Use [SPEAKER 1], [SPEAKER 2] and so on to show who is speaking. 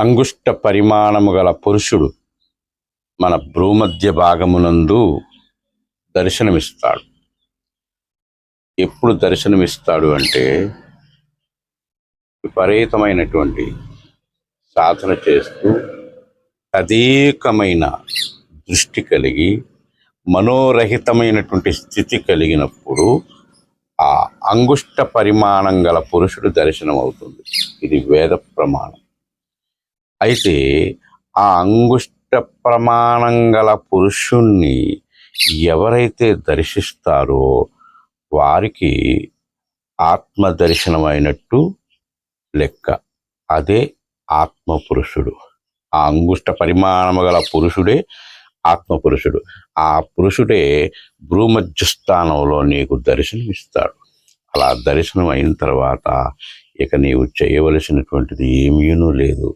[SPEAKER 1] అంగుష్ట పరిమాణము గల పురుషుడు మన భ్రూమధ్య భాగమునందు దర్శనమిస్తాడు. ఎప్పుడు దర్శనమిస్తాడు అంటే విపరీతమైనటువంటి సాధన చేస్తూ తదేకమైన దృష్టి కలిగి మనోరహితమైనటువంటి స్థితి కలిగినప్పుడు ఆ అంగుష్ట పరిమాణం గల పురుషుడు దర్శనం అవుతుంది ఇది వేద ప్రమాణం. అయితే ఆ అంగుష్ట ప్రమాణం గల పురుషుణ్ణి ఎవరైతే దర్శిస్తారో వారికి ఆత్మ దర్శనం అయినట్టు లెక్క. అదే ఆత్మ పురుషుడు ఆ అంగుష్ట పరిమాణము గల పురుషుడే ఆత్మ పురుషుడు ఆ పురుషుడే భూమధ్యస్థానంలో నీకు దర్శనమిస్తాడు. అలా దర్శనం అయిన తర్వాత ఇక నీవు చేయవలసినటువంటిది ఏమీనూ లేదు.